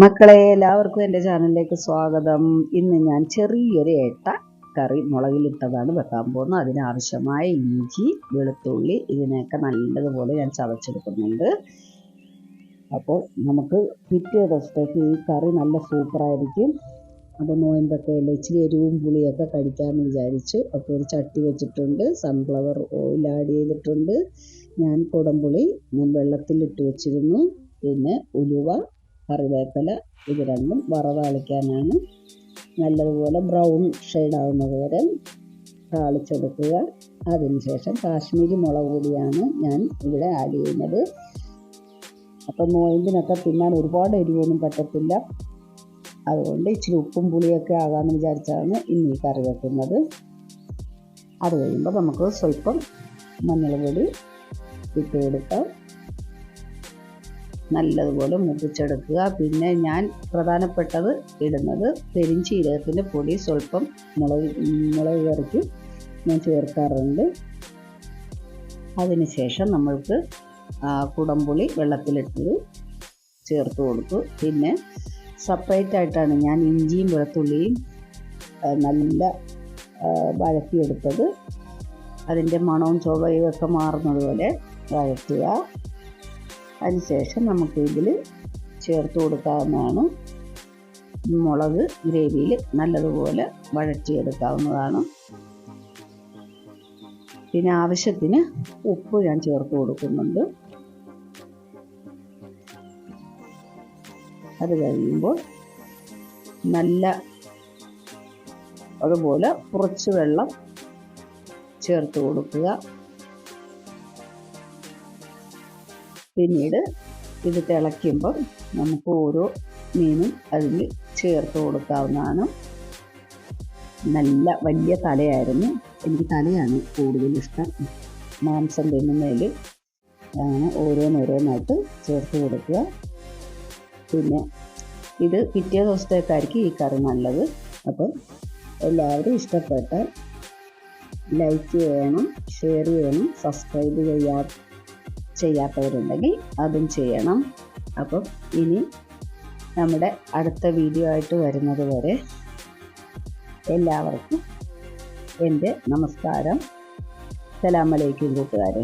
മക്കളെ എല്ലാവർക്കും എന്റെ ചാനലിലേക്ക് സ്വാഗതം. ഇന്ന് ഞാൻ ചെറിയൊരു ഏട്ട കറി മുളകിലിട്ടതാണ് വെക്കാൻ പോകുന്നത്. അതിനാവശ്യമായ ഇഞ്ചി വെളുത്തുള്ളി ഇതിനെയൊക്കെ നല്ലതുപോലെ ഞാൻ ചതച്ചെടുക്കുന്നുണ്ട്. അപ്പോൾ നമുക്ക് പിറ്റേ ദിവസത്തേക്ക് ഈ കറി നല്ല സൂപ്പറായിരിക്കും. അപ്പോൾ നോയമ്പൊക്കെ അല്ലേ ഇച്ചിരി എരിവും പുളിയൊക്കെ കഴിക്കാമെന്ന് വിചാരിച്ചു അപ്പോൾ ഒരു ചട്ടി വെച്ചിട്ടുണ്ട്. സൺഫ്ലവർ ഓയിൽ ആഡ് ചെയ്തിട്ടുണ്ട്. ഞാൻ കുടംപുളി ഞാൻ വെള്ളത്തിലിട്ട് വെച്ചിരുന്നു. പിന്നെ ഉലുവ കറിവേപ്പില ഇത് രണ്ടും വറവാളിക്കാനാണ് നല്ലതുപോലെ ബ്രൗൺ ഷെയ്ഡാവുന്നത് വരെ താളിച്ചെടുക്കുക. അതിനുശേഷം കാശ്മീരി മുളക് പൊടിയാണ് ഞാൻ ഇവിടെ ആഡ് ചെയ്യുന്നത്. അപ്പം നോയമ്പിനൊക്കെ തിന്നാൻ ഒരുപാട് എരിവൊന്നും പറ്റത്തില്ല. അതുകൊണ്ട് ഇച്ചിരി ഉപ്പും പുളിയൊക്കെ ആകാമെന്ന് വിചാരിച്ചാണ് ഇന്ന് ഈ കറി വെക്കുന്നത്. അത് കഴിയുമ്പോൾ നമുക്ക് സ്വല്പം മഞ്ഞൾ പൊടി ഇട്ട് കൊടുക്കാം. നല്ലതുപോലെ മുറിച്ചെടുക്കുക. പിന്നെ ഞാൻ പ്രധാനപ്പെട്ടത് ഇടുന്നത് പെരിഞ്ചീരകത്തിന്റെ പൊടി സ്വല്പം മുളക് മുളക് കറിക്ക് ഞാൻ ചേർക്കാറുണ്ട്. അതിനുശേഷം നമ്മൾക്ക് കുടംപുളി വെള്ളത്തിലിട്ടത് ചേർത്ത് കൊടുത്തു. പിന്നെ സെപ്പറേറ്റ് ആയിട്ടാണ് ഞാൻ ഇഞ്ചിയും വെളുത്തുള്ളിയും നല്ല വഴക്കിയെടുത്തത് അതിന്റെ മണവും ചുവയും ഒക്കെ മാറുന്നത് പോലെ വഴറ്റുക. അതിനുശേഷം നമുക്ക് ഇതിൽ ചേർത്ത് കൊടുക്കാവുന്നതാണ്. മുളക് ഗ്രേവിയിൽ നല്ലതുപോലെ വഴറ്റിയെടുക്കാവുന്നതാണ്. പിന്നെ ആവശ്യത്തിന് ഉപ്പ് ഞാൻ ചേർത്ത് കൊടുക്കുന്നുണ്ട്. അത് കഴിയുമ്പോൾ നല്ല അതുപോലെ കുറച്ച് വെള്ളം ചേർത്ത് കൊടുക്കുക. പിന്നീട് ഇത് തിളയ്ക്കുമ്പം നമുക്ക് ഓരോ മീനും അതിൽ ചേർത്ത് കൊടുക്കാവുന്നതാണ്. നല്ല വലിയ തലയായിരുന്നു. എനിക്ക് തലയാണ് കൂടുതൽ ഇഷ്ടം. മാംസം തിന്നുന്നതിൽ ഓരോന്നോരോന്നായിട്ട് ചേർത്ത് കൊടുക്കുക. പിന്നെ ഇത് പിറ്റേ ദിവസത്തേക്കായിരിക്കും ഈ കറി നല്ലത്. അപ്പം എല്ലാവരും ഇഷ്ടപ്പെട്ടാൽ ലൈക്ക് ചെയ്യണം ഷെയർ ചെയ്യണം സബ്സ്ക്രൈബ് ചെയ്യാ ചെയ്യാത്തവരുണ്ടെങ്കിൽ അതും ചെയ്യണം. അപ്പം ഇനി നമ്മുടെ അടുത്ത വീഡിയോ ആയിട്ട് വരുന്നത് വരെ എല്ലാവർക്കും എന്റെ നമസ്കാരം. സലാമലൈക്കും കൂട്ടുകാരെ.